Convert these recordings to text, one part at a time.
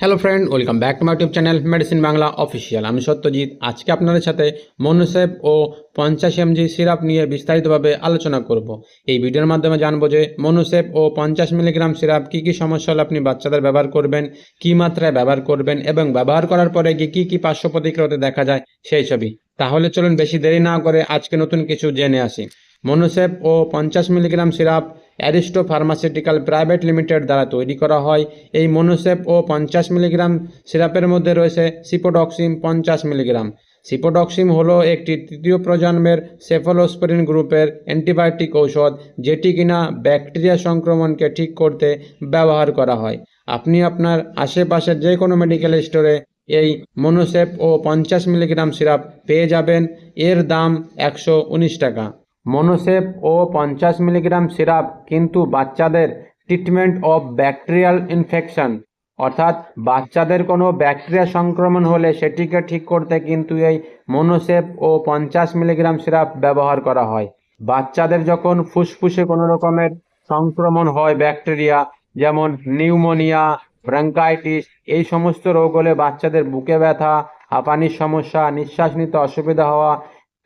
Hello friend welcome back to my YouTube channel medicine Bangla official আমি সত্যজিৎ, আজকে আপনাদের সাথে মনোসেপ ও পঞ্চাশ এমজি সিরাপ নিয়ে বিস্তারিতভাবে আলোচনা করব। এই ভিডিওর মাধ্যমে জানব যে মনোসেপ ও পঞ্চাশ মিলিগ্রাম সিরাপ কী কী সমস্যা হলে আপনি বাচ্চাদের ব্যবহার করবেন, কী মাত্রায় ব্যবহার করবেন এবং ব্যবহার করার পরে গিয়ে কী কী পার্শ্ব প্রতিক্রিয়াতে দেখা যায় সেই ছবি। তাহলে চলুন বেশি দেরি না করে আজকে নতুন কিছু জেনে আসি। মনোসেপ ও পঞ্চাশ milligram syrup Aristo pharmaceutical private limited দ্বারা তৈরি করা হয়। এই মনোসেপ ও পঞ্চাশ মিলিগ্রাম সিরাপের মধ্যে রয়েছে সিপোডক্সিম পঞ্চাশ মিলিগ্রাম। সিপোডক্সিম হলো একটি তৃতীয় প্রজন্মের সেফালোস্পেরিন গ্রুপের অ্যান্টিবায়োটিক ঔষধ, যেটি কিনা ব্যাকটেরিয়া সংক্রমণকে ঠিক করতে ব্যবহার করা হয়। আপনি আপনার আশেপাশের যে কোনো মেডিকেল স্টোরে এই মনোসেপ ও পঞ্চাশ মিলিগ্রাম সিরাপ পেয়ে যাবেন। এর দাম একশো উনিশ টাকা। মনোসেপ ও পঞ্চাশ মিলিগ্রাম সিরাপ কিন্তু বাচ্চাদের ট্রিটমেন্ট অফ ব্যাকটেরিয়াল ইনফেকশন। অর্থাৎ বাচ্চাদের কোনো ব্যাকটেরিয়া সংক্রমণ হলে সেটিকে ঠিক করতে কিন্তু এই মনোসেপ ও পঞ্চাশ মিলিগ্রাম সিরাপ ব্যবহার করা হয়। বাচ্চাদের যখন ফুসফুসে কোনো রকমের সংক্রমণ হয় ব্যাকটেরিয়া, যেমন নিউমোনিয়া, ব্রঙ্কাইটিস, এই সমস্ত রোগ হলে বাচ্চাদের বুকে ব্যথা, হাঁপানির সমস্যা, নিঃশ্বাস নিতে অসুবিধা হওয়া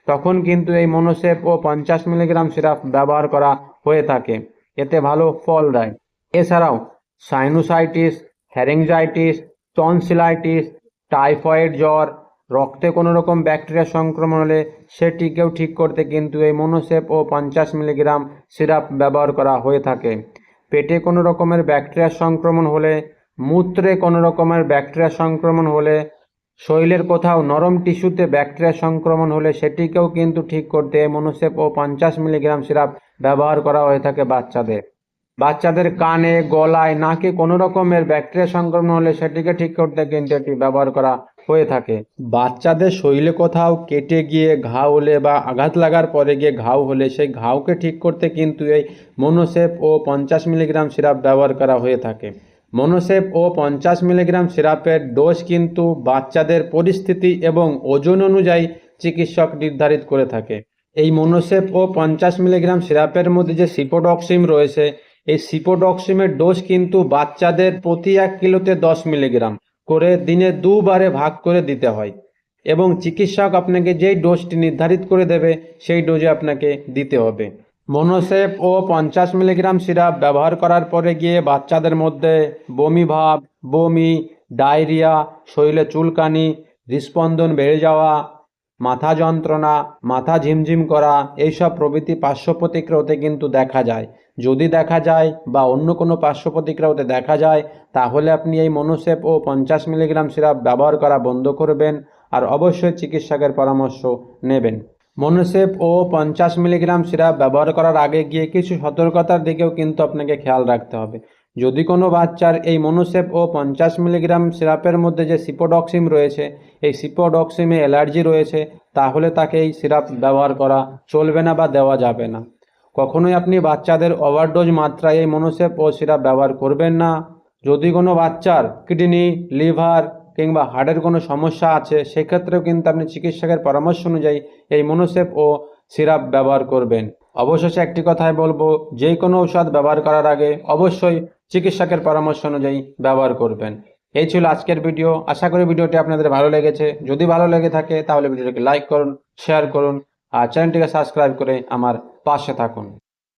তখন কিন্তু এই মনোসেপ ও পঞ্চাশ মিলিগ্রাম সিরাপ ব্যবহার করা হয়ে থাকে। এতে ভালো ফল দেয়। এছাড়াও সাইনোসাইটিস হ্যারিংজাইটিস টনসিলাইটিস টাইফয়েড জ্বর, রক্তে কোনো রকম ব্যাকটেরিয়া সংক্রমণ হলে সেটিকেও ঠিক করতে কিন্তু এই মনোসেপ ও পঞ্চাশ মিলিগ্রাম সিরাপ ব্যবহার করা হয়ে থাকে। পেটে কোনো রকমের ব্যাকটেরিয়া সংক্রমণ হলে, মূত্রে কোনো রকমের ব্যাকটেরিয়া সংক্রমণ হলে শরীরের কোথাও নরম টিস্যুতে ব্যাকটেরিয়া সংক্রমণ হলে সেটিকেও কিন্তু ঠিক করতে মনোসেপ ও পঞ্চাশ মিলিগ্রাম সিরাপ ব্যবহার করা হয়ে থাকে বাচ্চাদের। বাচ্চাদের কানে, গলায়, নাকে কোনো রকমের ব্যাকটেরিয়া সংক্রমণ হলে সেটিকে ঠিক করতে কিন্তু এটি ব্যবহার করা হয়ে থাকে। বাচ্চাদের শরীরে কোথাও কেটে গিয়ে ঘাও হলে বা আঘাত লাগার পরে গিয়ে ঘাও হলে সেই ঘাওকে ঠিক করতে কিন্তু এই মনোসেপ ও পঞ্চাশ মিলিগ্রাম সিরাপ ব্যবহার করা হয়ে থাকে। মনোসেপ ও পঞ্চাশ মিলিগ্রাম সিরাপের ডোজ কিন্তু বাচ্চাদের পরিস্থিতি এবং ওজন অনুযায়ী চিকিৎসক নির্ধারিত করে থাকে। এই মনোসেপ ও পঞ্চাশ মিলিগ্রাম সিরাপের মধ্যে যে সিপোডক্সিম রয়েছে, এই সিপোডক্সিমের ডোজ কিন্তু বাচ্চাদের প্রতি এক কিলোতে দশ মিলিগ্রাম করে দিনে দুবারে ভাগ করে দিতে হয় এবং চিকিৎসক আপনাকে যেই ডোজটি নির্ধারিত করে দেবে, সেই ডোজে আপনাকে দিতে হবে। মনোসেপ ও পঞ্চাশ মিলিগ্রাম সিরাপ ব্যবহার করার পরে গিয়ে বাচ্চাদের মধ্যে বমি ভাব, বমি, ডায়রিয়া, শরীরে চুলকানি হৃস্পন্দন বেড়ে যাওয়া, মাথা যন্ত্রণা, মাথা ঝিমঝিম করা, এইসব প্রভৃতি পার্শ্ব প্রতিক্রিয়া হতে কিন্তু দেখা যায়। যদি দেখা যায় বা অন্য কোনো পার্শ্ব প্রতিক্রিয়া হতে দেখা যায়, তাহলে আপনি এই মনোসেপ ও পঞ্চাশ মিলিগ্রাম সিরাপ ব্যবহার করা বন্ধ করবেন আর অবশ্যই চিকিৎসকের পরামর্শ নেবেন। মনোসেপ ও পঞ্চাশ মিলিগ্রাম সিরাপ ব্যবহার করার আগে গিয়ে কিছু সতর্কতার দিকেও কিন্তু আপনাকে খেয়াল রাখতে হবে। যদি কোনো বাচ্চার এই মনোসেপ ও পঞ্চাশ মিলিগ্রাম সিরাপের মধ্যে যে সিপোডক্সিম রয়েছে, এই সিপোডক্সিমে অ্যালার্জি রয়েছে, তাহলে তাকে এই সিরাপ ব্যবহার করা চলবে না বা দেওয়া যাবে না। কখনোই আপনি বাচ্চাদের ওভারডোজ মাত্রায় এই মনোসেপ ও সিরাপ ব্যবহার করবেন না। যদি কোনো বাচ্চার কিডনি, লিভার কিংবা হার্টের কোনো সমস্যা আছে, সেক্ষেত্রেও কিন্তু আপনি চিকিৎসকের পরামর্শ অনুযায়ী এই মনোসেপ ও সিরাপ ব্যবহার করবেন। অবশেষে একটি কথাই বলব, যে কোনো ঔষধ ব্যবহার করার আগে অবশ্যই চিকিৎসকের পরামর্শ অনুযায়ী ব্যবহার করবেন। এই ছিল আজকের ভিডিও। আশা করি ভিডিওটি আপনাদের ভালো লেগেছে। যদি ভালো লেগে থাকে, তাহলে ভিডিওটিকে লাইক করুন, শেয়ার করুন, আর চ্যানেলটিকে সাবস্ক্রাইব করে আমার পাশে থাকুন।